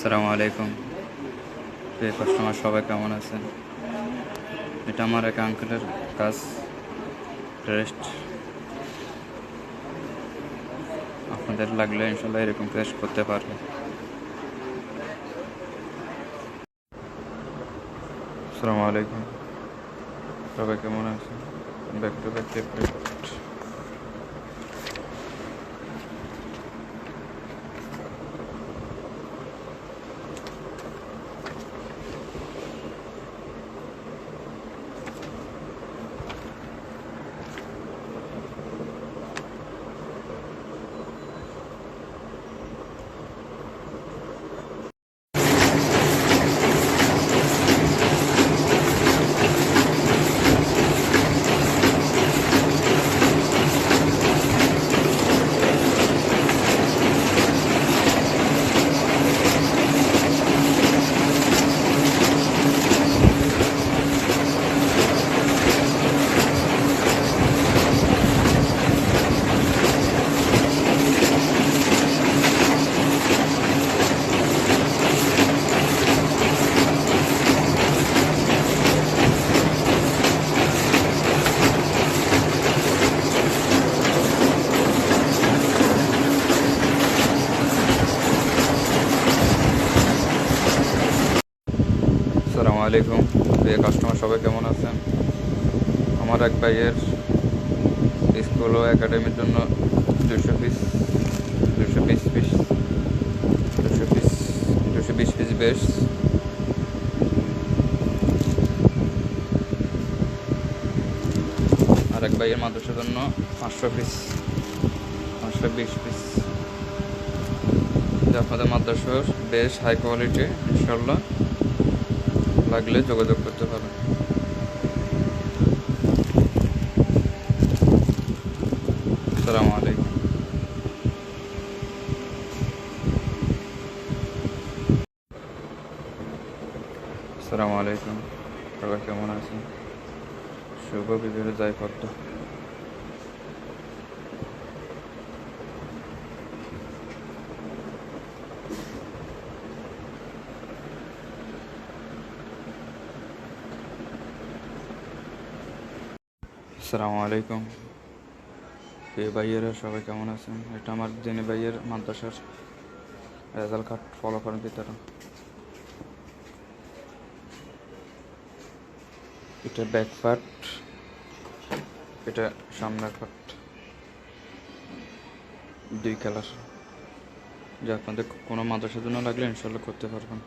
আসসালামু আলাইকুম। প্রিয় কাস্টমার সবাই কেমন আছেন? এটা আমার এক আঙ্কেলের কাজ রেস্ট আপনাদের লাগলে ইনশাল্লাহ এরকম রেস্ট করতে পারবে। আসসালামু আলাইকুম। সবাই কেমন আছেন? ব্যাক টু ব্যাক রিপোর্ট আসসালামু আলাইকুম। প্রিয় কাস্টমার সবাই কেমন আছেন? আমার এক ভাইয়ের স্কুল ও একাডেমির জন্য দুশো পিস দুশো বিশ পিস দুশো পিস দুশো বিশ পিস বেশ। আর এক ভাইয়ের মাদ্রাসার জন্য পাঁচশো পিস পাঁচশো বিশ পিস আপনাদের মাদ্রাসার বেশ হাই কোয়ালিটি ইনশাল্লাহ লাগলে যোগাযোগ করতে পারেন আসসালামু আলাইকুম। আসসালামু আলাইকুম। সবাই কেমন আছেন? শুভ বিবির যাই পদ্ম আসসালামু আলাইকুম। কে ভাইয়েরা, সবাই কেমন আছেন? এটা আমার জেনে ভাইয়ের মাদ্রাসার রেজাল্ট কার্ড ফলো করেন ভিতরে এটা ব্যাক পার্ট এটা সামনের পার্ট দুই কালার যে আপনাদের কোনো মাদ্রাসার জন্য লাগলে ইনশাল্লাহ করতে পারবেন।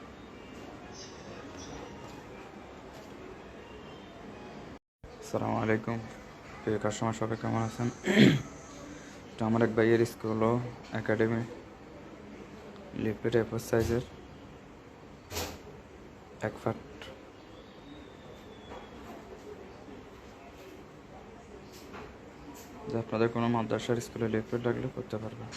আসসালামু আলাইকুম। প্রিয় কাস্টমার সবাই কেমন আছেন? তো আমার এক ভাইয়ের স্কুল হলো একাডেমি লিপিড এফোর সাইজের এক ফাট যে আপনাদের কোনো মাদ্রাসার স্কুলে লিপিড লাগলে করতে পারবেন।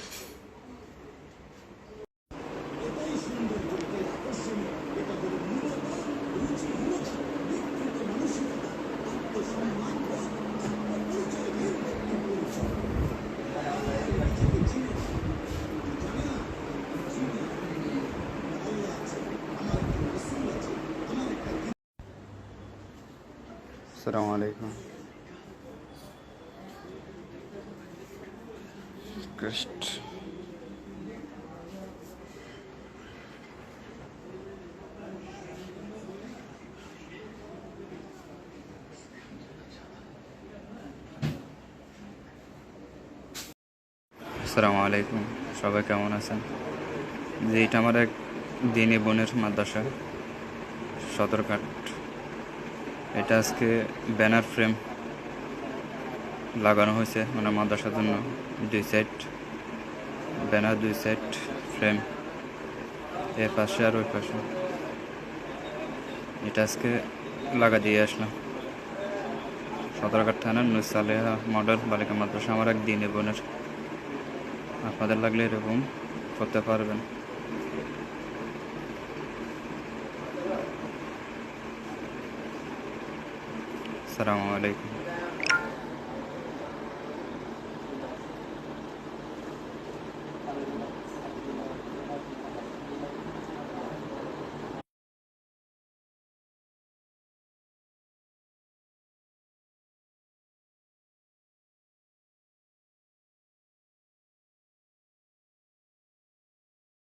আসসালামু আলাইকুম। আসসালামু আলাইকুম। সবাই কেমন আছেন? যে এটা আমার এক দিনী বোনের মাদ্রাসা, সদরঘাট। এটা আজকে ব্যানার ফ্রেম লাগানো হয়েছে মানে মাদ্রাসার জন্য। দুই সাইড ব্যানার, দুই সাইড ফ্রেম। এ পাশে আর ওই পাশে। এটা আজকে লাগা দিয়ে আসলাম। সদরঘাট থানার নুসালেহা মডেল বালিকা মাদ্রাসা, আমার এক দিনে বোনের। আপনাদের লাগলে এরকম করতে পারবেন। আসসালামু আলাইকুম